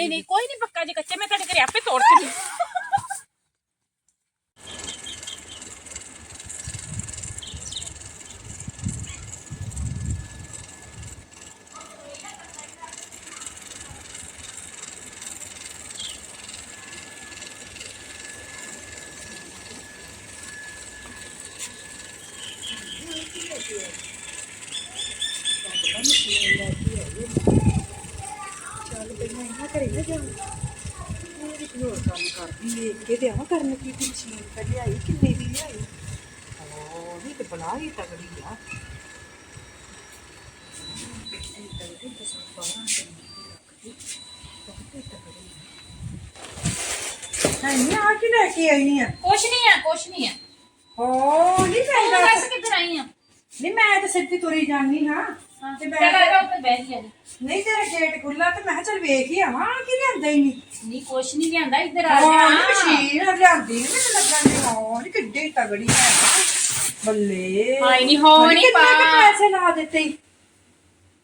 ਨਹੀਂ ਨਹੀਂ ਕੋਈ ਨਹੀਂ ਪੱਕਾ ਜੇ ਕੱਚੇ ਮੈਂ ਤੁਹਾਡੇ ਘਰੇ ਆਪੇ ਤੋੜ ਕੇ ਘਰੇ ਨਾ ਜਾ ਹੋਰ ਇੱਕ ਹੋਰ ਕੰਮ ਕਰਦੀ ਵੇਖ ਕੇ ਤੇ ਆਵਾਂ ਕਰਨ ਕੀ ਦੀ ਮਸ਼ੀਨ ਕੱਢ ਆਈ ਕਿੰਨੇ ਦੀ ਲਿਆਈ ਓ ਨਹੀਂ ਤੇ ਬਣਾ ਹੀ ਤਗੜੀ ਆ ਏਦਾਂ ਦੀ ਤਾਂ ਸਭ ਬਾਹਰਾਂ ਤੇ ਨਹੀਂ ਲੱਗਦੀ ਬਹੁਤ ਹੀ ਤਗੜੀ ਆ ਨਹੀਂ ਆ ਕੀ ਲੈ ਕੇ ਆਈ ਆ ਕੁਛ ਨਹੀਂ ਆ ਕੁਛ ਨਹੀਂ ਆ ਹੋ ਨਹੀਂ ਤੂੰ ਚਾਹੀਦਾ ਦੱਸ ਕਿੱਧਰ ਆਈ ਆ ਨਹੀਂ ਮੈਂ ਤਾਂ ਸਿੱਧੀ ਤੁਰੀ ਜਾਣੀ ਹਾਂ ਤੇ ਚੱਲ ਮੈਂ ਆ ਜਾ ਉੱਤੇ ਬਹਿ ਜੀ ਆ ਜਾ। ਨਹੀਂ ਤੇਰਾ ਗੇਟ ਖੁੱਲਾ ਤੇ ਮੈਂ ਕਿਹਾ ਚੱਲ ਵੇਖ ਹੀ ਆਵਾਂ ਕੀ ਲਿਆਂਦਾ ਹੀ ਨਹੀਂ। ਨਹੀਂ ਕੁਛ ਨਹੀਂ ਲਿਆਂਦਾ ਇੱਧਰ ਆ ਜਾ। ਮਸ਼ੀਨ ਲਿਆਂਦੀ ਨੀ ਮੈਨੂੰ ਲੱਗਣ ਦੀ ਹਾਂ ਨੀ ਕਿੱਡੀ ਤਗੜੀ ਹੈ। ਬੱਲੇ। ਹਾਏ ਨੀ ਹੋ ਪਤਾ ਨੀ ਕਿੰਨੇ ਕੁ ਪਾ। ਪੈਸੇ ਲਾ ਦਿੱਤੇ?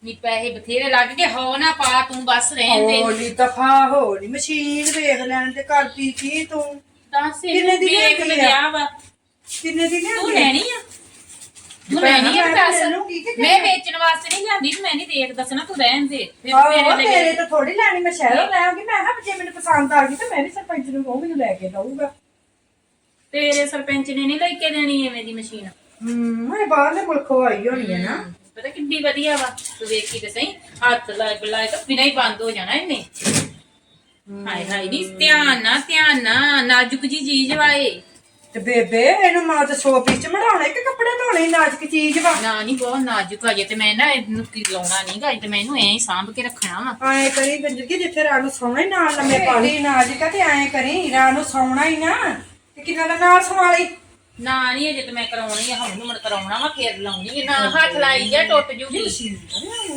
ਨੀ ਪੈਸੇ ਬਥੇਰੇ ਲੱਗ ਗਏ ਹੋ ਨਾ ਪਾ ਤੂੰ ਬਸ ਰਹਿਣ ਦੇ। ਹੋਲੀ ਦਫਾ ਹੋ ਨੀ ਮਸ਼ੀਨ ਵੇਖ ਲੈਣ ਤੇ ਕਰਦੀ ਕੀ ਤੂੰ? ਦੱਸ ਕਿੰਨੇ ਦੀ ਵੇਖ ਲਿਆਂਦੀ ਮੈਂ ਆ? ਵਿਆਹ ਵਾ। ਕਿੰਨੇ ਦੀ ਲਿਆਂਦੀ ਤੂੰ ਲੈਣੀ ਆ? ਮੈਂ ਤਾਂ ਦੱਸ ਲੈ ਲੂੰਗੀ ਕਿ ਮੈਂ ਵੇਚਣ ਵਾਸਤੇ ਨਹੀਂ ਲਿਆਂਦੀ ਤੇ ਮੈਂ ਨਹੀਂ ਦੇਖ ਦੱਸਣਾ ਤੂੰ ਰਹਿਣ ਦੇ। ਫਿਰ ਆਹੋ ਮੇਰੇ ਲਈ ਤੇਰੇ ਤਾਂ ਥੋੜੀ ਲੈਣੀ ਮੈਂ ਸ਼ਹਿਰੋਂ ਲੈ ਆਉਂਗੀ ਮੈਂ ਕਿਹਾ ਜੇ ਮੈਨੂੰ ਪਸੰਦ ਆ ਗਈ ਤਾਂ ਮੈਂ ਵੀ ਸਰਪੰਚ ਨੂੰ ਕਹੂੰ ਮੈਨੂੰ ਲੈ ਕੇ ਦਊਗਾ। ਤੇਰੇ ਸਰਪੰਚ ਨੇ ਨਹੀਂ ਲੈ ਕੇ ਦੇਣੀ ਐਵੇਂ ਦੀ ਮਸ਼ੀਨ। ਹੂੰ ਇਹ ਬਾਹਰਲੇ ਮੁਲਕੋਂ ਆਈ ਹੋਣੀ ਹੈ ਨਾ। ਪਤਾ ਕਿੰਨੀ ਵਧੀਆ ਵਾ। ਤੂੰ ਵੇਖੀ ਤੇ ਸਹੀ ਹੱਥ ਲਾ ਬੁਲਾਏ ਤਾਂ ਬਿਨਾਂ ਹੀ ਬੰਦ ਹੋ ਜਾਣਾ ਇਹਨੇ। ਹਾਏ ਹਾਏ ਨੀ ਧਿਆਨ ਨਾ ਧਿਆਨ ਨਾ ਨਾਜ਼ੁਕ ਜੀ ਚੀਜ਼ ਵਾਏ ਤੇ ਬੇਬੇ ਇਹਨੂੰ ਮਾਂ ਤੇ ਸੋ ਪੀਸ ਚ ਮੜਾਉਣੇ ਕਿ ਕੱਪੜੇ ਧੋਣੇ ਨਾਜ਼ੁਕ ਚੀਜ਼ ਵਾ। ਨਾ ਨਹੀਂ ਬਹੁਤ ਨਾਜ਼ੁਕ ਆ ਜੇ ਤੇ ਮੈਂ ਨਾ ਇਹਨੂੰ ਕੀ ਲਾਉਣਾ ਨਹੀਂ ਗਾ ਤੇ ਮੈਂ ਇਹਨੂੰ ਐਂ ਹੀ ਸਾਂਭ ਕੇ ਰੱਖਣਾ ਵਾ। ਆਏ ਕਰੀ ਗੰਜਰ ਕੀ ਜਿੱਥੇ ਰਾਤ ਨੂੰ ਸੌਣਾ ਹੀ ਨਾਲ ਲੰਮੇ ਪਾਣੀ ਨਾਜ਼ੁਕ ਆ ਤੇ ਆਏ ਕਰੀ ਰਾਤ ਨੂੰ ਸੌਣਾ ਹੀ ਨਾ। ਤੇ ਕਿੰਨਾ ਦਾ ਨਾਲ ਸਵਾਲੀ ਨਾ ਨਹੀਂ ਅਜੇ ਤੇ ਮੈਂ ਕਰਾਉਣੀ ਆ ਹੁਣ ਨੂੰ ਮੈਂ ਕਰਾਉਣਾ ਵਾ ਫੇਰ ਲਾਉਣੀ ਆ। ਨਾ ਹੱਥ ਲਾਈ ਜਾ ਟੁੱਟ ਜੂਗੀ।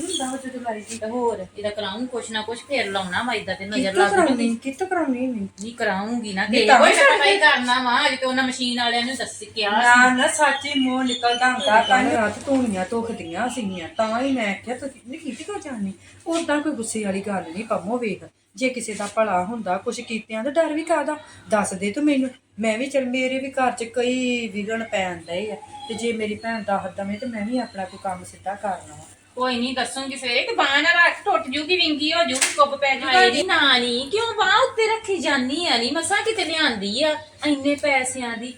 ਤੇ ਹੋਰ ਇਹਦਾ ਕਰਾਉਂ ਕੁਛ ਨਾ ਕੁਛ ਫੇਰ ਲਾਉਣਾ ਵਾ ਇਦਾਂ ਤੇ ਨਜ਼ਰ ਕਿੱਥੋਂ ਲੱਗ ਜੂਗੀ। ਕਰਾਉਣੀ ਕਿੱਥੋਂ ਕਰਾਉਣੀ ਨਹੀਂ ਨਹੀਂ ਕਰਾਉਂਗੀ ਨਾ ਨਹੀਂ ਤੇ ਕੋਈ ਵੀ ਪਤਾ ਹੀ ਕਰਨਾ ਵਾ ਅਜੇ ਤੇ ਉਹਨਾਂ ਮਸ਼ੀਨ ਵਾਲਿਆਂ ਨੂੰ ਦੱਸ ਕਿਹਾ ਨਾ ਨਾ ਸੱਚੀ ਮੂੰਹ ਨਿਕਲਦਾ ਹੁੰਦਾ ਤਾਂ ਰਾਤ ਧੂਣੀਆਂ ਧੋਖਦੀਆਂ ਸੀਗੀਆਂ ਤਾਂ ਹੀ ਮੈਂ ਕਿਹਾ ਤੁਸੀਂ ਨਹੀਂ ਕੀਤੀ ਕੋ ਜਾਣੀ ਉਦਾਂ ਕੋਈ ਗੁੱਸੇ ਵਾਲੀ ਗੱਲ ਨਹੀਂ ਪੰਮੋ ਵੇਖ। ਜੇ ਕਿਸੇ ਦਾ ਭਲਾ ਹੁੰਦਾ ਕੁਛ ਕੀਤਿਆਂ ਦਾ ਡਰ ਵੀ ਕਾਦਾ ਦੱਸ ਦੇ ਤੂੰ ਮੈਨੂੰ। ਮੈਂ ਵੀ ਚਲ ਮੇਰੇ ਵੀ ਘਰ 'ਚ ਕਈ ਵਿਗਣ ਪੈਣ ਡਏ ਆ। ਤੇ ਜੇ ਮੇਰੀ ਭੈਣ ਦੱਸ ਦਵੇਂ ਤੇ ਮੈਂ ਵੀ ਆਪਣਾ ਕੋਈ ਕੰਮ ਸਿੱਧਾ ਕਰਨਾ ਵਾ ਕੋਈ ਨਹੀਂ ਦੱਸੂਗੀ ਸਵੇਰੇ ਕਿ ਬਾਹ ਨਾ ਰੱਖ ਟੁੱਟ ਜੂਗੀ ਵਿੰਗੀ ਹੋ ਜੂਗੀ ਕੁੱਬ ਪੈ ਜੂਗਾ। ਨਾ ਨਹੀਂ ਕਿਉਂ ਬਾਹ ਉੱਤੇ ਰੱਖੀ ਜਾਨੀ ਆ? ਨਹੀਂ ਮਸਾਂ ਕਿਤੇ ਲਿਆਂਦੀ ਆ? ਇੰਨੇ ਪੈਸਿਆਂ ਦੀ।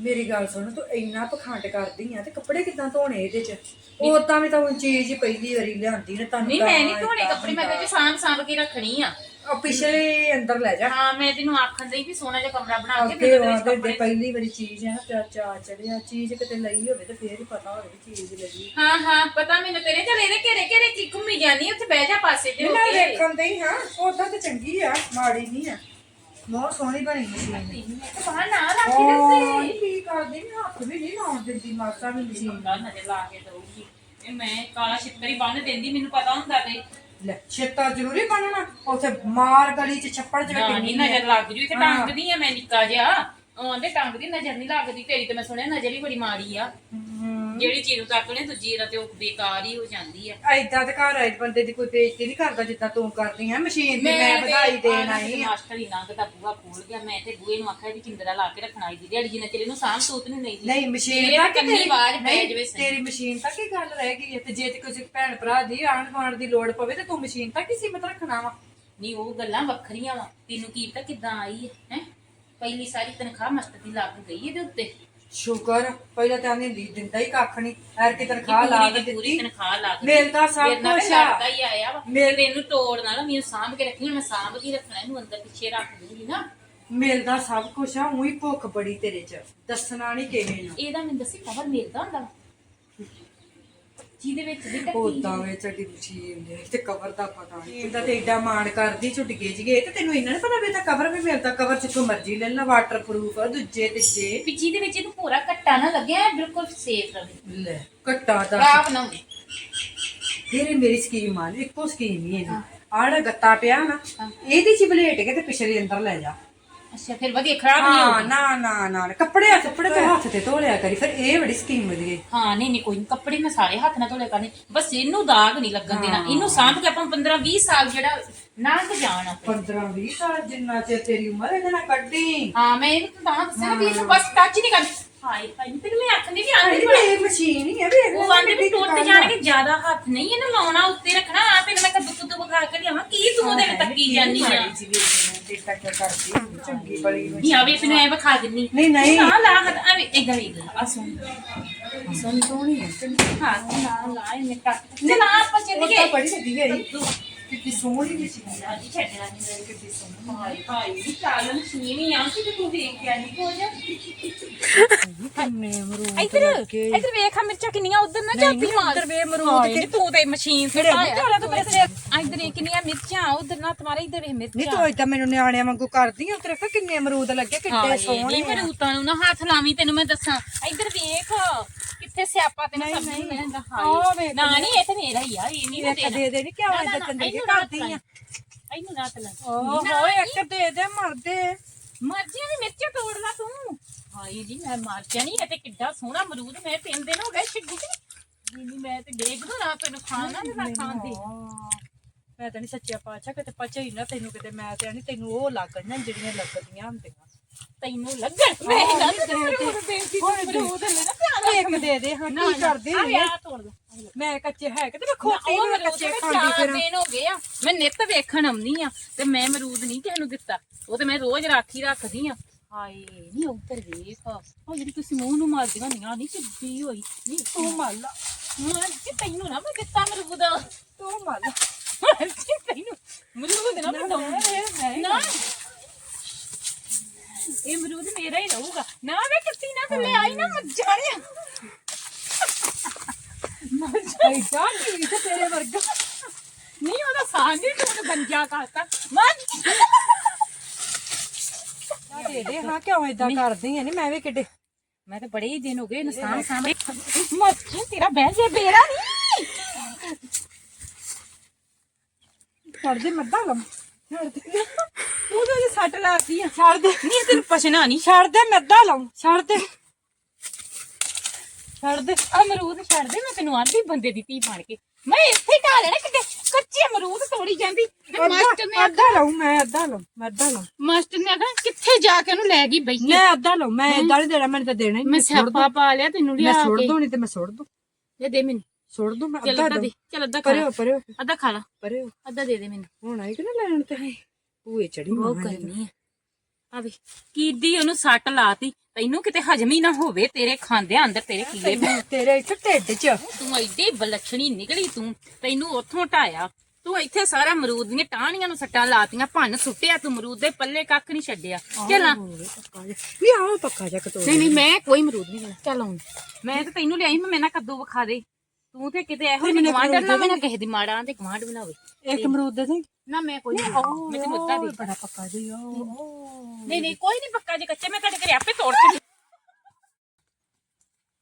ਮੇਰੀ ਗੱਲ ਸੁਣ ਤੂੰ ਇੰਨਾ ਪਖੰਡ ਕਰਦੀ ਆ ਤੇ ਕੱਪੜੇ ਕਿੱਦਾਂ ਧੋਣੇ ਇਹਦੇ 'ਚ? ਉਦਾਂ ਵੀ ਤਾਂ ਹੁਣ ਚੀਜ਼ ਹੀ ਪਹਿਲੀ ਵਾਰੀ ਲਿਆਂਦੀ ਨੇ ਤੁਹਾਨੂੰ ਨਹੀਂ ਮੈਂ ਨਹੀਂ ਧੋਣੇ ਕੱਪੜੇ ਮੈਂ ਕਹਿੰਦੀ ਸਾਂਭ ਸਾਂਭ ਕੇ ਰੱਖਣੀ ਆ। ਆ ਪਿਛਲੇ ਅੰਦਰ ਲੈ ਜਾ। ਹਾਂ ਮੈਂ ਤੈਨੂੰ ਆਖਣ ਲਈ ਵੀ ਸੋਹਣਾ ਜਿਹਾ ਕਮਰਾ ਬਣਾ ਕੇ ਅੱਗੇ ਤੇ ਉਹਦੇ ਉਹਦੇ ਪਹਿਲੀ ਵਾਰੀ ਚੀਜ਼ ਹੈ ਨਾ ਚਾ ਚੜਿਆ ਚੀਜ਼ ਕਿਤੇ ਲਈ ਹੋਵੇ ਤੇ ਫੇਰ ਹੀ ਪਤਾ ਹੋਵੇ ਵੀ ਚੀਜ਼ ਲਈ ਹਾਂ ਹਾਂ ਪਤਾ ਮੈਨੂੰ ਤੇਰੇ ਚੱਲ ਇਹਦੇ ਘੇਰੇ ਘੇਰੇ ਕੀ ਘੁੰਮੀ ਜਾਨੀ ਉੱਥੇ ਬਹਿ ਜਾ ਪਾਸੇ ਤੇ ਮੈਂ ਵੇਖਣ ਦੇ ਹੀ ਹਾਂ ਉਦਾਂ ਤੇ ਚੰਗੀ ਆ ਮਾੜੀ ਨਹੀਂ ਆ। ਬਹੁਤ ਸੋਹਣੀ ਬਣੀ ਮਸ਼ੀਨ ਤੇ ਬਾਹਰ ਨਾ ਰੱਖੀ ਉਹ ਦਿੱਤੇ ਕੀ ਕਰਦੀ ਮੈਂ ਹੱਥ ਵੀ ਨਹੀਂ ਲਾਉਣ ਦਿੰਦੀ ਮਾਸਾ ਵੀ ਮਸ਼ੀਨ ਮੁੰਡਾ ਨਜ਼ਰ ਲਾ ਕੇ ਦਊਗੀ। ਇਹ ਮੈਂ ਕਾਲਾ ਛਿੱਤਰੀ ਬੰਨ ਦਿੰਦੀ ਮੈਨੂੰ ਪਤਾ ਹੁੰਦਾ ਤੇ। ਲੈ ਛੇਤਾ ਜ਼ਰੂਰੀ ਬਣਨਾ। ਉਥੇ ਮਾਰ ਗਲੀ ਚ ਛੱਪੜ ਚ ਨਹੀਂ ਨਜ਼ਰ ਲੱਗ ਜੂ ਇੱਥੇ ਹਾਂ। ਟੰਗਦੀ ਆ ਮੈਂ ਨਿੱਕਾ ਜਿਹਾ। ਆਂਦੇ ਟੰਗਦੀ ਨਜ਼ਰ ਨਹੀਂ ਲੱਗਦੀ ਤੇਰੀ ਤੇ ਮੈਂ ਸੁਣਿਆ ਨਜ਼ਰ ਹੀ ਬੜੀ ਮਾੜੀ ਆ। ਹਮ, ਜਿਹੜੀ ਚੀਜ਼ ਨੂੰ ਤੱਕ ਲੈ ਦੂਜੀ ਤੇ ਉਹ ਬੇਕਾਰ ਹੀ ਹੋ ਜਾਂਦੀ ਆ। ਏਦਾਂ ਤੇ ਘਰ ਆਏ ਬੰਦੇ ਦੀ ਕੋਈ ਬੇਇੱਜ਼ਤੀ ਨਹੀਂ ਕਰਦਾ ਜਿੱਦਾਂ ਤੂੰ ਕਰਦੀ ਆ। ਮਸ਼ੀਨ ਤੇ ਮੈਂ ਵਧਾਈ ਦੇਣ ਆਈ ਆ। ਮਾਸਟਰ ਹੀ ਲੰਘਦਾ ਬੂਹਾ ਖੋਲ ਗਿਆ। ਮੈਂ ਤੇ ਬੂਹੇ ਨੂੰ ਆਖਿਆ ਵੀ ਕਿੰਦਰਾ ਲਾ ਕੇ ਰੱਖਣਾ ਦੀ ਦਿਹਾੜੀ ਜਿੰਨਾ ਚਿਰ ਇਹਨੂੰ ਸਾਂਭ ਸੂਤ ਨਹੀਂ ਲਈ ਨਹੀਂ ਮਸ਼ੀਨ ਤੱਕ ਕੰਨੀ ਆਵਾਜ਼ ਪੈ ਨਹੀਂ, ਜਾਵੇ। ਤੇਰੀ ਮਸ਼ੀਨ ਤੱਕ ਹੀ ਗੱਲ ਰਹਿ ਗਈ ਤੇ ਜੇ ਤੇ ਕਿਸੇ ਭੈਣ ਭਰਾ ਦੀ ਆਣ ਗੁਆਂਢ ਦੀ ਲੋੜ ਪਵੇ ਤੇ ਤੂੰ ਮਸ਼ੀਨ ਤੱਕ ਹੀ ਸੀਮਤ ਰੱਖਣਾ ਵਾ? ਨਹੀਂ ਉਹ ਗੱਲਾਂ ਵੱਖਰੀਆਂ ਵਾ। ਤੈਨੂੰ ਕੀ ਪਤਾ ਕਿੱਦਾਂ ਆਈ ਹੈ? ਪਹਿਲੀ ਸਾਰੀ ਤਨਖਾਹ ਮਾਸਟਰ ਦੀ ਲੱਗ ਗਈ ਇਹਦੇ ਉੱਤੇ। ਸ਼ੁਕਰ ਪਹਿਲਾਂ ਤਾਂ ਨਹੀਂ ਦਿੰਦਾ ਹੀ ਕੱਖ ਨਹੀਂ ਐਰ ਕੀ ਤਨਖਾਹ ਲਾ ਕੇ ਪੂਰੀ ਦਿੱਤੀ ਤਨਖਾਹ ਲੱਗ ਗਈ ਮਿਲਦਾ ਸਭ ਮੇਰੇ ਨਾਲ ਕੁਛ ਆ। ਲੜਦਾ ਹੀ ਆਇਆ ਵਾ। ਮਿਲ- ਮੇਰੇ ਇਹਨੂੰ ਤੋੜ ਨਾਲ ਮੈਨੂੰ ਸਾਂਭ ਕੇ ਰੱਖੀ ਹੁਣ ਮੈਂ ਸਾਂਭ ਕੇ ਰੱਖਣਾ ਇਹਨੂੰ ਅੰਦਰ ਪਿੱਛੇ ਰੱਖ ਦੂੰਗੀ ਨਾ। ਮਿਲਦਾ ਸਭ ਕੁਛ ਆ ਉਹੀ ਭੁੱਖ ਬੜੀ ਤੇਰੇ ਚ। ਦੱਸਣਾ ਨਹੀਂ ਕਿਵੇਂ ਨੂੰ। ਇਹਦਾ ਮੈਨੂੰ ਦੱਸੀ ਕਵਰ ਮਿਲਦਾ ਹੁੰਦਾ ਵਾ। ਜਿਹਦੇ ਵਿੱਚ ਵੀ ਟੱਕੀ ਉਦਾਂ ਵਿੱਚ ਅਡੀ ਮਸ਼ੀਨ ਦੇ ਤੇ ਕਵਰ ਦਾ ਪਤਾ ਨਹੀਂ। ਇਹਦਾ ਤੇ ਏਡਾ ਮਾਣ ਕਰਦੀ ਝੁੱਟ ਗਏ ਜੀਗੇ ਤੇ ਤੈਨੂੰ ਇੰਨਾ ਨੀ ਪਤਾ ਵੀ ਤਾਂ ਕਵਰ ਵੀ ਮਿਲਦਾ ਕਵਰ ਜਿੱਥੋਂ ਮਰਜ਼ੀ ਲੈ ਲੈ ਵਾਟਰਪ੍ਰੂਫ ਆ ਦੂਜੇ ਤੀਜੇ। ਵੀ ਜਿਹਦੇ ਵਿੱਚ ਇਹਨੂੰ ਪੂਰਾ ਕੱਟਾ ਨਾ ਲੱਗਿਆ ਬਿਲਕੁਲ ਸੇਫ ਰਵੇ। ਲੈ ਘੱਟਾ ਦਾ ਖਰਾਬ ਨਾ ਹੋਵੇ। ਫਿਰ ਮੇਰੀ ਸਕੀਮ ਆ ਇੱਕੋ ਸਕੀਮ ਹੀ ਇਹਦੀ ਆੜਾ ਗੱਤਾ ਪਿਆ ਨਾ ਇਹਦੀ ਚ ਬਲੇਟ ਕੇ ਤੇ ਪਿਛਲੇ ਅੰਦਰ ਲੈ ਜਾ। ਅੱਛਾ ਫਿਰ ਵਧੀਆ ਖਰਾਬ ਨਹੀਂ ਹਾਂ ਹੋਊਗੀ? ਨਾ ਨਾ ਨਾ ਨਾ, ਕੱਪੜੇ ਕੱਪੜੇ ਤੇ ਹੱਥ ਤੇ ਧੋ ਲਿਆ ਕਰੀ ਫਿਰ ਇਹ ਬੜੀ ਸਕੀਮ ਵਧੀਆ ਹਾਂ ਨਹੀਂ ਨਹੀਂ ਕੋਈ ਨੀ, ਕੱਪੜੇ ਮੈਂ ਸਾਰੇ ਹੱਥ ਨਾਲ ਧੋਲੇ ਕਰਨੇ। ਬਸ ਇਹਨੂੰ ਦਾਗ ਨਹੀਂ ਲੱਗਣ ਦੇਣਾ। ਇਹਨੂੰ ਸਾਂਭ ਕੇ ਆਪਾਂ 15 20 ਸਾਲ ਜਿਹੜਾ ਲੰਘ ਜਾਣ ਆਪਣੇ 15 20 ਸਾਲ ਜਿੰਨਾ ਚਿਰ ਤੇਰੀ ਉਮਰ ਇਹਦੇ ਨਾਲ ਕੱਢੀ। ਹਾਂ ਮੈਂ ਇਹਨੂੰ ਤਾਂ ਦੱਸਿਆ ਵੀ ਇਹਨੂੰ ਬਸ ਟੱਚ ਨਹੀਂ ਹਾਏ ਭਾਈ ਤੈਨੂੰ ਮੈਂ ਆਖਣੀ ਵੀ ਆਂਦੀ ਬੜਾ ਇਹ ਮਸ਼ੀਨ ਹੀ ਹੈ ਵੇਖ ਉਹ ਆਂਦੇ ਵੀ ਟੁੱਟ ਜਾਣਗੇ ਜ਼ਿਆਦਾ ਹੱਥ ਨਹੀਂ ਇਹਨੂੰ ਲਾਉਣਾ ਉੱਤੇ ਰੱਖਣਾ ਆ ਤੈਨੂੰ ਮੈਂ ਕੱਦੂ ਕੁੱਦੂ ਬਖਾ ਕੇ ਲਿਆਵਾਂ ਕੀ ਤੂੰ ਉਹਦੇ ਤੱਕੀ ਜਾਨੀ ਆ? ਚੰਗੀ ਬੜੀ ਨਹੀਂ ਆਵੇ ਤੈਨੂੰ ਐ ਵਿਖਾ ਦਿੰਨੀ ਨਹੀਂ ਨਹੀਂ। ਨਾ ਲਾ ਹੱਥ ਆਵੇ ਇਦਾਂ ਵੀ ਆ ਸੁਣ। ਸੁਣ ਸੋਹਣੀ ਹੈ ਹਾਂ ਨਾ ਲਾ ਇਹਨੇ ਕੱਟ ਤੇ ਨਾ ਆਪਾਂ ਚੱਲ ਉਹ ਤਾਂ ਬੜੀ ਵਧੀਆ ਹੈ ਕਿੰਨੀ ਸੋਹਣੀ ਮਸ਼ੀਨ ਹੈ। ਛੱਡਣਾ ਨਹੀਂ ਕਿੱਡੀ ਸੋਹਣੀ। ਹਾਏ ਭਾਈ ਚਾਲਨ ਮਸ਼ੀਨ ਹੀ ਆ ਕਿ ਤੂੰ ਦੇਖ ਕੇ ਨਹੀਂ ਹੋ ਜਾ। ਕਿੰਨੇ ਅਮਰੂਦ ਇੱਧਰ ਇੱਧਰ ਵੇਖ ਆ ਮਿਰਚਾਂ ਕਿੰਨੀਆਂ ਉਧਰ ਨਾ ਚਾਪੀ ਮਾਰ ਇੱਧਰ ਵੇ ਅਮਰੂਦ ਹਾਏ ਕੇ ਨੀ ਤੂੰ ਤੇ ਮਸ਼ੀਨ ਤੇ ਪਾਇਆ ਤੂੰ ਪੈਸੇ ਇੱਧਰ ਇਹ ਕਿੰਨੀਆਂ ਮਿਰਚਾਂ ਉਧਰ ਨਾ ਤੁਹਾਰੇ ਇੱਧਰ ਨਹੀਂ ਮਿਰਚਾਂ। ਤੂੰ ਇਦਾਂ ਮੈਨੂੰ ਨਿਆਣਿਆਂ ਵਾਂਗੂ ਕਰਦੀ ਤੇਰੇ ਕੋ ਕਿੰਨੇ ਅਮਰੂਦ ਲੱਗੇ ਕਿੱਡੇ ਸੋਹਣੇ ਨਹੀਂ ਮੇਰੇ ਉਤਾਂ ਨੂੰ ਨਾ ਹੱਥ ਲਾਵੀਂ ਤੈਨੂੰ ਮੈਂ ਦੱਸਾਂ। ਇੱਧਰ ਵੇਖ ਕਿੱਥੇ ਸਿਆਪਾ ਤੈਨੂੰ ਸਬਜ਼ੀ ਮਿਲਦਾ ਆਹ ਹਾਏ ਨਾ ਨਹੀਂ ਇਹ ਤੇ ਮੇਰਾ ਹੀ ਆ ਇਹ ਨਹੀਂ ਇੱਕ ਦੇ ਦੇ ਨਹੀਂ ਕਿਉਂ ਨਾ, ਨਾ, ਚੰਦਰੀ ਕਰਦੀ ਆ? ਇਹਨੂੰ ਰਾਤ ਲੈ ਓਹੋ ਇੱਕ ਦੇ ਦੇ ਮਰਦੇ। ਮਰਜ਼ੀਆਂ ਦੀ ਮਿਰਚਾਂ ਤੋੜ ਲਾ ਤੂੰ। ਹਾਏ ਜੀ ਮੈਂ ਮਰ ਜਾਣੀ ਇਹ ਤੇ ਕਿੱਡਾ ਸੋਹਣਾ ਅਮਰੂਦ ਮੈਂ ਤਿੰਨ ਦਿਨ ਹੋ ਗਏ ਛਿੱਗੂ ਨਹੀਂ ਨਹੀਂ ਮੈਂ ਤੇ ਡੇਗ ਦੋ ਨਾ ਤੈਨੂੰ ਖਾਣਾ ਨਾ ਖਾਂਦੀ ਮੈਂ ਤਾਂ ਨਹੀਂ ਸੱਚਿਆ ਪਾਛਾ ਕਿਤੇ ਪਚੇ ਹੀ ਨਾ ਤੈਨੂੰ ਕਿਤੇ ਮੈਂ ਤੇ ਨਹੀਂ ਤੈਨੂੰ ਉਹ ਲੱਗਣ ਜਿਹੜੀਆਂ ਲੱਗਦੀਆਂ ਹੁੰਦੀਆਂ। ਤੈਨੂੰ ਲੱਗਣ ਮੈਂ ਨਾ ਤੈਨੂੰ ਬੇਇੱਜ਼ਤੀ ਅਮਰੂਦ ਲੈ ਨਾ ਧਿਆਨ ਇੱਕ ਦੇ ਦੇ ਹਾਂ ਕੀ ਕਰਦੀ ਨੀ ਮੈਂ ਕੱਚੇ ਹੈ ਕਿਤੇ ਮੈਂ ਖੋਤੀ ਨੂੰ ਮਰੂਦ ਕੱਚੇ ਖਾਂਦੀ ਫਿਰ। ਦਿਨ ਹੋ ਗਏ ਆ। ਮੈਂ ਨਿੱਤ ਵੇਖਣ ਆਉਂਦੀ ਆ ਤੇ ਮੈਂ ਅਮਰੂਦ ਨਹੀਂ ਕਿਸੇ ਨੂੰ ਦਿੱਤਾ। ਉਹ ਤੇ ਮੈਂ ਰੋਜ਼ ਰਾਖੀ ਰੱਖਦੀ ਆ। ਹਾਏ ਨਹੀਂ ਉੱਧਰ ਵੇਖ। ਉਹ ਜਿਹੜੀ ਤੁਸੀਂ ਮੂੰਹ ਨੂੰ ਮਾਰਦੀਆਂ ਨਹੀਂ ਨਹੀਂ ਚਿੱਬੀ ਹੋਈ। ਨਹੀਂ ਤੂੰ ਮੰਨ ਲਾ। ਮਾਰ ਕੇ ਤੈਨੂੰ ਨਾ ਮੈਂ ਦਿੱਤਾ ਅਮਰੂਦ ਤੂੰ ਮੰਨ ਲਾ। ਮਾਰ ਕੇ ਤੈਨੂੰ ਅਮਰੂਦ ਨਾ ਮੈਂ ਦਊਂਗੀ। ਨਾ ਇਹ ਅਮਰੂਦ ਮੇਰਾ ਹੀ ਰਹੂਗਾ। ਨਾ ਵੇ ਕੁੱਤੀ ਨਾ ਥੱਲੇ ਆਈ ਨਾ ਮੱਜਾਣਿਆ ਮੱਜਾਂ ਐਡਾ ਕੀ ਤੇ ਤੇਰੇ ਵਰਗਾ। ਨਹੀਂ ਉਹਦਾ ਸਾਹ ਨਹੀਂ ਤੂੰ ਗੰਜਾ ਕਰਤਾ। ਮਰ ਆ ਦੇ ਦੇ ਹਾਂ ਕਿਉਂ ਇਦਾਂ ਕਰਦੀ ਆ? ਨਹੀਂ ਮੈਂ ਵੀ ਕਿੱਡੇ ਮੈਂ ਤਾਂ ਬੜੇ ਹੀ ਦਿਨ ਹੋ ਗਏ ਇਨਸਾਨ ਸਾਹਮਣੇ। ਮੱਛੀ ਤੇਰਾ ਬਹਿ ਜੇ ਬੇੜਾ ਨਹੀਂ। ਛੱਡ ਦੇ ਮੱਦਾ ਲਮ ਛੱਡ ਦੇ ਤੂੰ ਤਾਂ ਜੇ ਸੱਟ ਲਾਤੀ ਆ। ਛੱਡ ਦੇ ਨਹੀਂ ਤੈਨੂੰ ਪਛਣਾ ਨਹੀਂ। ਛੱਡ ਦੇ ਮੱਦਾ ਲਮ ਛੱਡ ਦੇ ਛੱਡ ਦੇ ਅਮਰੂਦ ਛੱਡ ਦੇ ਮੈਂ ਤੈਨੂੰ ਆਂਦੀ ਬੰਦੇ ਦੀ ਧੀ ਬਣ ਕੇ। ਮੈਂ ਇੱਥੇ ਢਾ ਲੈਣਾ ਕਿਤੇ ਕੱਚੇ ਅਮਰੂਦ ਤੋੜੀ ਜਾਂਦੀ। ਤੇ ਮਾਸਟਰ ਨੇ ਅੱਧਾ ਲਊ ਮੈਂ ਅੱਧਾ ਲਊ ਮੈਂ ਅੱਧਾ ਲਊ। ਮਾਸਟਰ ਨੇ ਆਖਿਆ ਕਿੱਥੇ ਜਾ ਕੇ ਉਹਨੂੰ ਲੈ ਗਈ ਬਈ? ਮੈਂ ਅੱਧਾ ਲਊ ਮੈਂ ਏਦਾਂ ਨਹੀਂ ਦੇਣਾ ਮੈਨੂੰ ਤਾਂ ਦੇਣਾ ਹੀ ਮੈਂ ਨਹੀਂ। ਸੁੱਟ ਸਿਆਪਾ ਪਾ ਲਿਆ ਤੈਨੂੰ ਮੈਂ ਲਿਆ ਸੁੱਟ ਕੇ। ਦੂੰ ਨਹੀਂ ਤੇ ਮੈਂ ਸੁੱਟ ਦੂੰ ਦੇ ਦੇ ਮੈਨੂੰ। ਸੁੱਟ ਦੂੰ ਮੈਂ ਚੱਲ ਅੱਧਾ ਅੱਧਾ ਦਊਂ। ਚੱਲ ਅੱਧਾ ਖਾ ਲਾ। ਹੋ ਪਰੇ ਹੋ ਅੱਧਾ ਖਾ ਲਾ। ਪਰੇ ਹੋ ਅੱਧਾ ਦੇ ਦੇ ਮੈਨੂੰ। ਹੁਣ ਆਈ ਕਿ ਨਾ ਲੈਣ ਤੇ? ਭੂਏ ਚੜੀ ਉਹ ਮਾਂ ਕਰਨੀ ਆ। ਆ ਵੇ ਕੀਦੀ ਉਹਨੂੰ ਸੱਟ ਲਾਤੀ? ਤੈਨੂੰ ਕਿਤੇ ਹਜਮ ਹੀ ਨਾ ਹੋਵੇ ਤੇਰੇ ਖਾਂਦਿਆਂ ਅੰਦਰ ਤੇਰੇ ਕੀੜੇ ਪੈ- ਤੇਰੇ ਇੱਥੇ ਢਿੱਡ 'ਚ। ਤੂੰ ਐਡੀ ਬਲਛਣੀ ਨਿਕਲੀ ਤੂੰ। ਤੈਨੂੰ ਉੱਥੋਂ ਢਾਇਆ। ਤੂੰ ਇੱਥੇ ਸਾਰਾ ਅਮਰੂਦ ਦੀਆਂ ਟਾਹਣੀਆਂ ਨੂੰ ਸੱਟਾਂ ਲਾਤੀਆਂ ਭੰਨ ਸੁੱਟਿਆ ਤੂੰ ਅਮਰੂਦ ਦੇ ਪੱਲੇ ਕੱਖ ਨਹੀਂ ਛੱਡਿਆ। ਚੱਲਾਂ ਨਹੀਂ ਆਹ ਪੱਕਾ ਜਾ ਕਤੋ ਨਹੀਂ ਨਹੀਂ ਮੈਂ ਕੋਈ ਅਮਰੂਦ ਨਹੀਂ ਲੈਣਾ। ਚੱਲ ਹੁਣ ਮੈਂ ਤੇ ਤੈਨੂੰ ਲਿਆਈ ਮੈਂ ਨਾ ਕੱਦੂ ਵਿਖਾ ਦੇ। ਤੂੰ ਤੇ ਕਿਤੇ ਇਹੋ ਜਿਹੀ ਗਵਾਂਢ ਨਾ ਨਾ ਕਿਸੇ ਦੀ ਮਾੜਾ ਤੇ ਗਵਾਂਢ ਬਣਾਵੇ। ਇੱਕ ਅਮਰੂਦ ਦੇ ਦੇ ਨਾ ਮੈਂ ਕੋਈ ਨਹੀਂ ਮੈਂ ਤੈਨੂੰ ਅੱਧਾ ਦੇ ਬੜਾ ਪੱਕਾ ਜੀ ਉਹ ਨਹੀਂ ਨਹੀਂ ਕੋਈ ਨਹੀਂ ਪੱਕਾ ਜੇ ਕੱਚੇ ਮੈਂ ਤੁਹਾਡੇ ਘਰੇ ਆਪੇ ਤੋੜ ਕੇ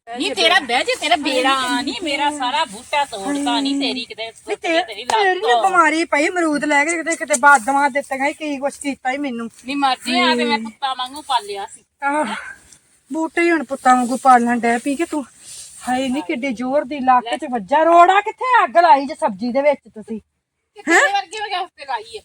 ਨਹੀਂ ਤੇਰਾ ਬਹਿ ਜੇ। ਤੇਰਾ ਬੇੜਾ ਨਹੀਂ ਮੇਰਾ ਸਾਰਾ ਬੂਟਾ ਤੋੜਦਾ ਨਹੀਂ ਤੇਰੀ ਕਿਤੇ ਤੇਰੀ ਲੱਤ ਨੀ ਬਿਮਾਰੀ ਪਈ ਅਮਰੂਦ ਲੈ ਕੇ ਕਿਤੇ ਕਿਤੇ ਬਾਦਮਾਂ ਦਿੱਤੀਆਂ ਸੀ, ਕੀ ਕੁਛ ਕੀਤਾ ਹੀ ਮੈਨੂੰ। ਨਹੀਂ ਮਰਦੇ ਆ ਤੇ ਮੈਂ ਕੁੱਤਾ ਵਾਂਗੂ ਪਾਲਿਆ ਸੀ। ਆਹ ਬੂਟੇ ਹੀ ਹੁਣ ਪੁੱਤਾਂ ਵਾਂਗੂ ਪਾਲਣ ਡੈ ਪੀ ਕੇ ਤੂੰ। ਹਾਏ ਨਹੀਂ ਕਿੱਡੇ ਜ਼ੋਰ ਦੀ ਲੱਕ 'ਚ ਵੱਜਾ। ਰੋੜਾ ਕਿੱਥੇ ਅੱਗ ਲਾਈ ਜੇ ਸਬਜ਼ੀ ਦੇ ਵਿੱਚ ਤੁਸੀਂ? ਤੇਰੇ ਵਰਗੇ ਵਰਗੇ ਹਫ਼ਤੇ ਲਾਈ ਹੈ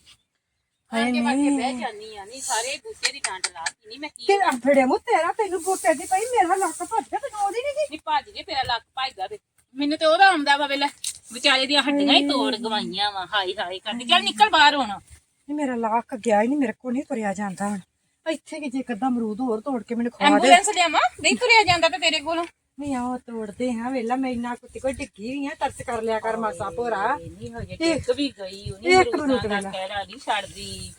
ਹਾਏ ਨਹੀਂ ਬਹਿ ਜਾਨੀ ਆ। ਨਹੀਂ ਸਾਰੇ ਬੂਟੇ ਦੀ ਡੰਡ ਲਾਤੀ। ਨਹੀਂ ਮੈਂ ਕੀ ਕਿ ਫੜੇ ਮੂੰ ਤੇਰਾ ਤੈਨੂੰ ਬੂਟੇ ਦੀ ਪਈ ਮੇਰਾ ਲੱਕ ਭੱਜ ਗਿਆ ਤੈਨੂੰ ਉਹਦੀ ਨਹੀਂ ਨਹੀਂ ਭੱਜ ਜੇ ਤੇਰਾ ਲੱਕ ਭੱਜਦਾ ਤੇ। ਮੈਨੂੰ ਤੇ ਉਹਦਾ ਆਉਂਦਾ ਵਾ ਵੇਲੇ ਵਿਚਾਰੇ ਦੀਆਂ ਹੱਡੀਆਂ ਹੀ ਤੋੜ ਗਵਾਈਆਂ ਵਾ। ਹਾਈ ਹਾਈ ਕਰਦੀ ਚੱਲ ਨਿਕਲ ਬਾਹਰ ਹੁਣ। ਨਹੀਂ ਮੇਰਾ ਲੱਕ ਗਿਆ ਹੀ ਨਹੀਂ ਮੇਰੇ ਕੋਲ ਨਹੀਂ ਤੁਰਿਆ ਜਾਂਦਾ ਹੁਣ। ਇੱਥੇ ਕਿ ਜੇ ਕੱਦਾ ਅਮਰੂਦ ਹੋਰ ਤੋੜ ਕੇ ਮੈਨੂੰ ਖਵਾ ਦੇ। ਐਂਬੂਲੈਂਸ ਲਿਆਵਾਂ? ਨਹੀਂ ਤੁਰਿਆ ਜਾਂਦਾ ਤੇ ਤੇਰੇ ਕੋਲੋਂ। ਨਹੀਂ ਆਓ ਤੋੜਦੇ ਹਾਂ ਵੇਲਾ ਮੈਂ ਇੰਨਾ ਕੁੱਤੀ ਕੋਈ ਡਿੱਗੀ ਵੀ ਆ ਤਰਸ ਕਰ ਲਿਆ ਕਰ ਮਾਸਾ ਭੋਰਾ। ਨਹੀਂ ਹਜੇ ਟਿਕ ਵੀ ਗਈ ਉਹਨੇ ਇੱਕ ਮਰੂਦਾਂ ਮਿੰਟ ਦਾ ਲੈ। ਕਹਿਣਾ ਨਹੀਂ ਛੱਡਦੀ।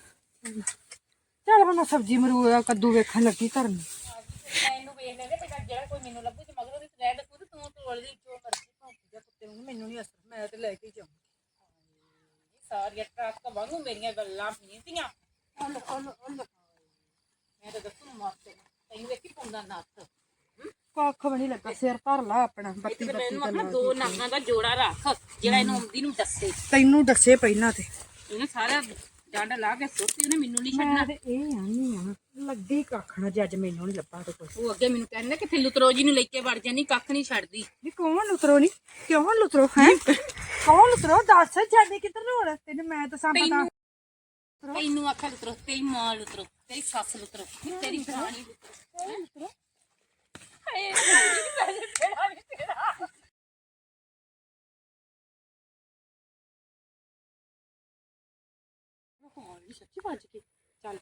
ਚੱਲ ਮੈਂ ਸਬਜ਼ੀ ਮਰੂਦ ਕੱਦੂ ਵੇਖਣ ਲੱਗੀ ਕਰਨ ਮੈਨੂੰ ਵੇਖ ਲੈਂਦੇ ਤੇ ਜਿਹੜਾ ਕੋਈ ਮੈਨੂੰ ਲੱਭੂ ਤੇ ਮਗਰੋਂ ਦੀ ਰਹਿ ਲੱਗੂ ਤੇ ਤੋੜ ਲਈ ਜੋ ਮਰਜ਼ੀ ਕੁੱਤੇ ਨੂੰ ਮੈਨੂੰ ਨਹੀਂ ਅਸਰ ਮੈਂ ਤੇ ਲੈ ਕੇ ਜਾਉਂ ਸਾਰੀਆਂ ਟਰੱਕ ਵਾਂਗੂ ਮੇਰੀਆਂ ਗੱਲਾਂ ਪੀਂਦੀਆਂ ਮੈਂ ਤਾਂ ਦੱਸੂ ਮਾਰ ਤੇ ਤੈਨੂੰ ਵੇਖੀ ਪਾਉਂਦਾ ਨੱਥ। ਕੱਖ ਵੀ ਨਹੀਂ ਲੱਗਾ ਸਿਰ ਭਰ ਲਾ ਆਪਣਾ ਬੱਤੀ ਬੱਤੀ ਦੋ ਨਾਕਾਂ ਦਾ ਜੋੜਾ ਰੱਖ ਜਿਹੜਾ ਇਹਨੂੰ ਆਉਂਦੀ ਨੂੰ ਦੱਸੇ। ਤੈਨੂੰ ਦੱਸੇ ਪਹਿਲਾਂ ਤੇ। ਇਹਨੇ ਸਾਰਾ ਡੰਡ ਲਾ ਕੇ ਸੁੱਟੀ ਉਹਨੇ ਮੈਨੂੰ ਨਹੀਂ ਛੱਡਣਾ। ਮੈਂ ਤੇ ਇਹ ਆਨੀ ਆ ਲੱਗੀ ਕੱਖ ਨਾ ਜੇ ਅੱਜ ਮੈਨੂੰ ਨਹੀਂ ਲੱਭਾ ਤੇ ਕੁਛ। ਉਹ ਅੱਗੇ ਮੈਨੂੰ ਕਹਿੰਦਾ ਕਿ ਲੁਤਰੋ ਜੀ ਨੂੰ ਲੈ ਕੇ ਵੜ ਜਾਨੀ ਕੱਖ ਨਹੀਂ ਛੱਡਦੀ। ਨੀ ਕੌਣ ਲੁਤਰੋ ਨਹੀਂ ਕਿਉਂ ਲੁਤਰੋ ਹੈ? ਕੌਣ ਲੁਤਰੋ ਦੱਸ ਜਾਂਦੀ ਕਿੱਧਰ ਨੂੰ ਹੁਣ? ਤੈਨੂੰ ਮੈਂ ਤਾਂ ਸਾਂ ਪਤਾ ਤੈਨੂੰ ਆਖਿਆ ਲੁਤਰੋ ਤੇਰੀ ਮਾਂ ਲੁਤਰੋ ਤੇਰੀ ਸੱਸ ਲੁਤਰੋ ਤੇਰੀ ਦਰਾਣੀ ਲੁਤਰੋ ਹਾਏ ਮੈਂ ਤੇਰਾ ਨਹੀਂ ਤੇਰਾ ਹਾਂ ਇਹ ਸੱਚੀ ਵੱਜ ਕੇ ਚੱਲ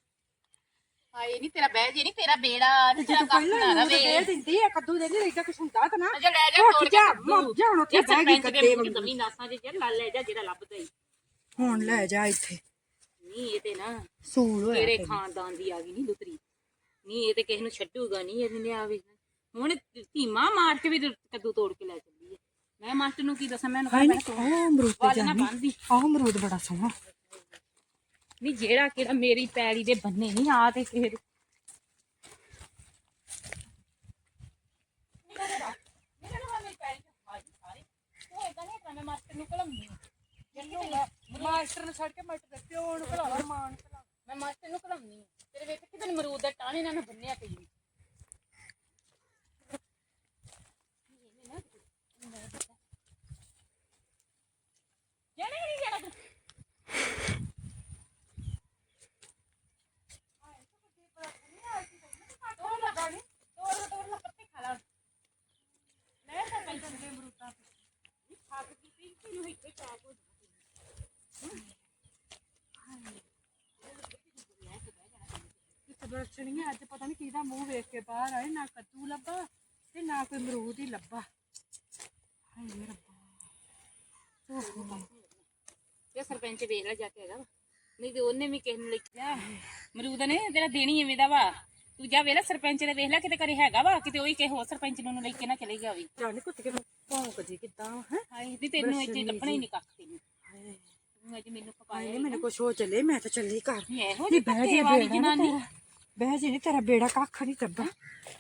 ਹਾਏ ਨਹੀਂ ਤੇਰਾ ਬਹਿ ਜੇ ਨਹੀਂ ਤੇਰਾ ਬੇੜਾ ਨੀ ਤੇਰਾ ਜਦੋਂ ਕੱਖ ਪਹਿਲਾਂ ਨਾ ਇਹਨੂੰ ਰਵੇ ਦੇ ਦਿੰਦੀ ਆ ਕੱਦੂ ਦੇ ਨਹੀਂ ਏਦਾਂ ਕੁਛ ਹੁੰਦਾ ਤਾਂ ਨਾ ਅਜਾ ਲੈ ਜਾ ਉੱਠ ਤੋੜ ਕੇ ਜਾ, ਕੱਦੂ। ਮਰ ਜਾ ਹੁਣ ਉੱਥੇ ਇਹ ਬਹਿ ਗਈ ਸਰਪੰਚ ਦੇ ਕੱਦੇ ਮੂੰਹ ਚ ਵਾਂਗੂ। ਦਮੀ ਨਾਸਾਂ ਚ ਜੇ ਲਾ ਲੈ ਜਾ ਜਿਹੜਾ ਲੱਭਦਾ ਹੀ ਹੁਣ ਲੈ ਜਾ ਇੱਥੇ ਨਹੀਂ ਇਹ ਤੇ ਨਾ ਸੂਲ ਹੋਇਆ ਤੇਰੇ ਤੈਨੂੰ। ਖਾਨਦਾਨ ਦੀ ਆ ਗਈ ਨਹੀਂ ਲੁਤਰੀ ਨਹੀਂ ਇਹ ਤੇ ਕਿਸੇ ਨੂੰ ਛੱਡੂਗਾ ਨਹੀਂ ਇਹਨੇ ਆਵੇ ਹੁਣ ਧੀਮਾ ਮਾਰ ਕੇ ਵੀ ਕੱਦੂ ਤੋੜ ਕੇ ਲੈ ਚੱਲੀ ਹੈ ਮੈਂ ਮਾਸਟਰ ਨੂੰ ਕੀ ਦੱਸਾਂ ਮੈਂ ਹਾਏ ਉਹ ਅਮਰੂਦ ਤੇ ਜਾਨੀ। ਆਹ ਅਮਰੂਦ ਬੜਾ ਸੋਹਣਾ। ਨਹੀਂ ਜਿਹੜਾ ਕਿਹੜਾ ਮੇਰੀ ਪੈਲੀ ਦੇ ਬੰਨੇ ਨਹੀਂ ਆ ਤੇ ਫੇਰ। ਮਾਸਟਰ ਨੇ ਛੱਡ ਕੇ ਮਟ ਦੇ ਪਿਓ ਨੂੰ ਭਲਾ ਮਾਨ ਮੈਂ ਮਾਸਟਰ ਨੂੰ ਆ। ਤੇਰੇ ਵੇਖ ਕਿਤੇ ਮਰੂਦ ਦਾ ਟਾਣੇ ਨਾਲ ਬੰਨਿਆ ਪਈ ਵੀ ਜਾਣੇ ਨਹੀਂ ਜਾਣਾ ਤੂੰ ਤੋੜ ਲਾ ਗਾਣੀ ਤੋੜ ਲਾ ਤੋੜ ਲਾ ਪੱਤੇ ਖਾ ਲਾ ਲੈ ਤਾਂ ਪੈਂਦਾ ਦੇ ਮਰੂਦਾਂ ਤੇ ਖਾ ਕੇ ਪੀ ਪੀ ਨੂੰ ਇੱਥੇ ਪਾ ਕੋ ਕਿਤੇ ਦਰਸ਼ਣੀਆਂ ਅੱਜ ਪਤਾ ਨਹੀਂ ਕਿਹਦਾ ਮੂੰਹ ਵੇਖ ਕੇ ਬਾਹਰ ਆਏ ਨਾ ਕੱਦੂ ਲੱਭਾ ਤੇ ਨਾ ਕੋਈ ਅਮਰੂਦ ਹੀ ਲੱਭਾ। ਹਾਏ ਵੇ ਰੱਬਾ। ਇਹ ਸਰਪੰਚ ਵੇਖ ਲੈ ਜਾ ਕੇ ਹੈਗਾ ਵਾ। ਨਹੀਂ ਤੇ ਉਹਨੇ ਵੀ ਕਿਸੇ ਨੂੰ ਲਿਖਿਆ ਮਰੂਦ ਨੇ ਤੇਰਾ ਦੇਣੀ ਐਵੇਂ ਦਾ ਵਾ। ਤੂੰ ਜਾ ਵੇਖ ਲੈ ਸਰਪੰਚ ਨੇ ਵੇਖ ਲੈ ਕਿਤੇ ਕਰੇ ਹੈਗਾ ਵਾ ਕਿਤੇ ਉਹੀ ਕਿਸੇ ਹੋਰ ਸਰਪੰਚ ਨੂੰ ਉਹਨੂੰ ਲੈ ਕੇ ਨਾ ਚਲੇ ਗਿਆ ਵੀ। ਜਾਨੀ ਕੁੱਤ ਕੇ ਭੌਂਕਦੀ ਕਿੱਦਾਂ ਹੈ? ਹਾਏ ਦੀ ਤੈਨੂੰ ਇੱਥੇ ਲੱਭਣਾ ਹੀ ਨਹੀਂ ਕੱਖ ਤੈਨੂੰ। ਤੂੰ ਅੱਜ ਮੈਨੂੰ ਪਕਾਇਆ ਹਾਏ ਮੈਨੂੰ ਕੁਛ ਹੋ ਚੱਲੇ ਮੈਂ ਤਾਂ ਚੱਲੀ ਘਰ। ਨਹੀਂ ਇਹੋ ਨਹੀਂ ਜਿਹੀ ਬਹਿ ਪੱਕੇ ਜੇ ਵਾਲੀ ਬੇੜਾ ਨਾ ਜਨਾਨੀ। ਤੇਰਾ ਬਹਿ ਜੇ ਨਹੀਂ ਤੇਰਾ ਬੇੜਾ ਕੱਖ ਨਹੀਂ ਕੱਢਾ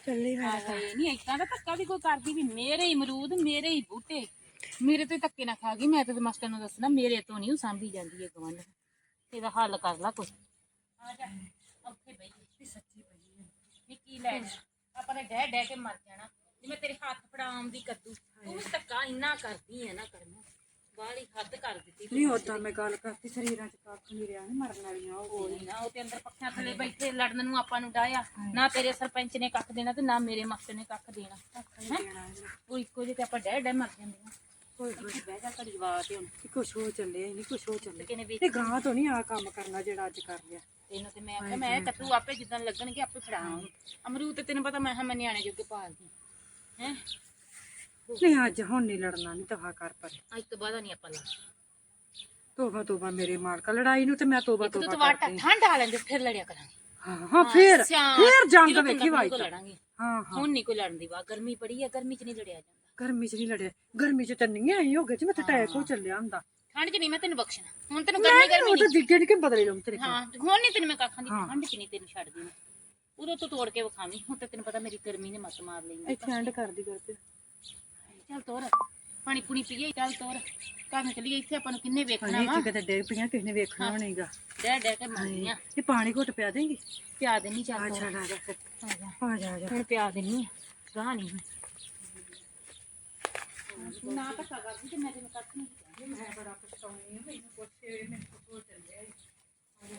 ਚੱਲੀ ਮੈਂ ਹਾਏ ਨਹੀਂ ਇਦਾਂ ਦਾ ਧੱਕਾ ਵੀ ਕੋਈ ਕਰਦੀ ਵੀ ਮੇਰੇ ਹੀ ਅਮਰੂਦ ਮੇਰੇ ਹੀ ਬੂਟੇ। ਮੇਰੇ ਤੇ ਧੱਕੇ ਨਾ ਖਾ ਗਈ ਮੈਂ ਤੇ ਮਾਸਟਰ ਨੂੰ ਦੱਸਣਾ ਮੇਰੇ ਤੋਂ ਨਹੀਂ ਉਹ ਸਾਂਭੀ ਜਾਂਦੀ ਹੈ ਗਵੰਡ ਇਹਦਾ ਹੱਲ ਕਰ ਲਾ ਕੁਛ। ਆ ਜਾ ਉੱਥੇ ਬਈ ਸੱਚੀ ਬਈ ਵੀ ਕੀ ਲੈ ਆਪਾਂ ਨੇ ਡਹਿ ਡਹਿ ਕੇ ਮਰ ਜਾਣਾ। ਜਿਵੇਂ ਤੇਰੇ ਹੱਥ ਫੜਾਉਣ ਦੀ ਕੱਦੂ ਤੂੰ ਧੱਕਾ ਇੰਨਾ ਕਰਦੀ ਹੈ ਨਾ ਕਰਨਾ। ਬਾਹਲੀ ਹੱਦ ਕਰ ਦਿੱਤੀ ਤੂੰ। ਨਹੀਂ ਉਦਾਂ ਮੈਂ ਗੱਲ ਕਰਤੀ ਸਰੀਰਾਂ ਚ ਕੱਖ ਨਹੀਂ ਰਿਹਾ ਨੀ ਮਰਨ ਵਾਲੀਆਂ ਉਹ ਕੋਈ ਨਾ ਉਹ ਤੇ ਅੰਦਰ ਪੱਖਿਆਂ ਥੱਲੇ ਬੈਠੇ ਲੜਨ ਨੂੰ ਆਪਾਂ ਨੂੰ ਡਾਇਆ ਨਾ ਤੇਰੇ ਸਰਪੰਚ ਨੇ ਕੱਖ ਦੇਣਾ ਤੇ ਨਾ ਮੇਰੇ ਮਾਸਟਰ ਨੇ ਕੱਖ ਦੇਣਾ। ਹੈਂ? ਉਹ ਇੱਕੋ ਜਿਹੇ ਤੇ ਆਪਾਂ ਡਹਿ ਡਹਿ ਮਰ ਜਾਂਦੇ ਆ ਕੋਈ ਇੱਥੇ ਬਹਿ ਜਾ ਘੜੀ ਵਾ ਤੇ ਹੁਣ। ਕੁਛ ਹੋ ਚੱਲੇ ਨਹੀਂ ਕੁਛ ਹੋ ਚੱਲੇ ਕਿਨੇ ਵੀ ਇਹ ਗਾਂ ਤੋਂ ਨਹੀਂ ਆ ਕੰਮ ਕਰਨਾ ਜਿਹੜਾ ਅੱਜ ਕਰ ਲਿਆ। ਤੈਨੂੰ ਤੇ ਮੈਂ ਆਖਿਆ ਮੈਂ ਕੱਤੂ ਆਪੇ ਜਿੱਦਾਂ ਲੱਗਣਗੇ ਆਪੇ ਫੜਾਵਾਂਗੇ ਅਮਰੂਦ ਤੇ ਤੈਨੂੰ ਪਤਾ ਮੈਂ ਹਾਂ ਮੈਂ ਨਿਆਣੇ ਜੋਗੇ ਪਾਲਦੀ ਹੈ? ਨਹੀਂ ਅੱਜ ਹੁਣ ਨਹੀਂ ਲੜਨਾ ਨਹੀਂ ਦਫਾ ਕਰ ਪਰ। ਅੱਜ ਤੋਂ ਬਾਅਦ ਨਹੀਂ ਆਪਾਂ ਲਾ ਤੋਬਾ ਤੋਬਾ ਮੇਰੇ ਮਾਲਕਾ ਲੜਾਈ ਨੂੰ ਤੇ ਮੈਂ ਤੋਬਾ ਤੋਬਾ ਤਾਂ ਵਾਟਾ ਠੰਡ ਆ ਲੈਂਦੇ ਫਿਰ ਲੜਿਆ ਕਰਾਂਗੇ। ਹਾਂ ਹਾਂ ਫੇਰ ਫੇਰ ਜੰਗ ਵੇਖੀ ਵਾਈ ਲੜਾਂਗੇ। ਹਾਂ ਹਾਂ। ਹੁਣ ਨਹੀਂ ਕੋਈ ਲੜਨ ਦੀ ਵਾ ਗਰਮੀ ਬੜੀ ਆ ਗਰਮੀ 'ਚ ਨਹੀਂ ਲੜਿਆ ਜਾਂਦਾ। ਗਰਮੀ ਚ ਨਹੀਂ ਲੜਿਆ। ਗਰਮੀ ਚ ਤਾਂ ਨਹੀਂ ਆਈ ਹੋ ਗਏ ਜਿਵੇਂ ਤੇ ਟੈਕ ਹੋ ਚੱਲਿਆ ਹੁੰਦਾ। ਠੰਡ 'ਚ ਨਹੀਂ ਮੈਂ ਤੈਨੂੰ ਬਖਸ਼ਣਾ। ਹੁਣ ਤੈਨੂੰ ਗਰਮੀ ਮੈਂ ਗਰਮੀ ਉਹ ਤਾਂ ਨਹੀਂ ਕਿ ਬਦਲੇ ਲਉਂ ਤੇਰੇ ਹਾਂ ਹੁਣ ਨਹੀਂ ਤੈਨੂੰ ਮੈਂ ਕਾਖਾਂ ਦੀ ਠੰਡ 'ਚ ਨਹੀਂ ਤੈਨੂੰ ਛੱਡ ਦੇਣਾ ਉਦੋਂ ਤੂੰ ਤੋੜ ਕੇ ਵਿਖਾਵੀਂ ਹੁਣ ਤਾਂ ਤੈਨੂੰ ਪਤਾ ਮੇਰੀ ਗਰਮੀ ਨੇ ਮੱਤ ਮਾਰ ਲਈ ਇੱਥੇ ਐਂਡ ਕਰਦੀ ਕਰਦੇ ਚੱਲ ਤੋਰ। ਪਾਣੀ ਪੂਣੀ ਪੀਏ ਚੱਲ ਤੋਰ। ਘਰ ਨੂੰ ਚੱਲੀਏ ਇੱਥੇ ਆਪਾਂ ਨੂੰ ਕਿੰਨੇ ਵੇਖਣਾ ਹਾਂ ਵਾ। ਇੱਥੇ ਕਿਤੇ ਡੇਗ ਪਈਆਂ ਕਿਸੇ ਨੇ ਵੇਖਣਾ ਹੋਣੀਗਾ। ਡੈ ਡੈ ਕੇ ਮਰਨੀਆਂ ਇਹ ਪਾਣੀ ਘੁੱਟ ਪਿਆ ਦੇਂਗੀ? ਪਿਆ ਦੇਣੀ ਚੱਲ ਆ ਤੋਰ। ਜਾ ਆ ਜਾ ਫਿਰ। ਆ ਜਾ। ਆ ਜਾ ਆ ਜਾ। ਹੁਣ ਪਿਆ ਦੇਣੀ ਗਾਹ ਨਹੀਂ ਨਾ ਧੱਕਾ ਕਰਦੀ ਤੇ ਮੈਂ ਤੈਨੂੰ ਕੱਖ ਨਹੀਂ ਮੈਂ ਬੜਾ ਪਛਤਾਉਣੀ ਆ ਮੈਨੂੰ ਪੁੱਛੇ ਮੈਨੂੰ ਕੁਛ ਹੋ ਚੱਲਿਆ ਈ।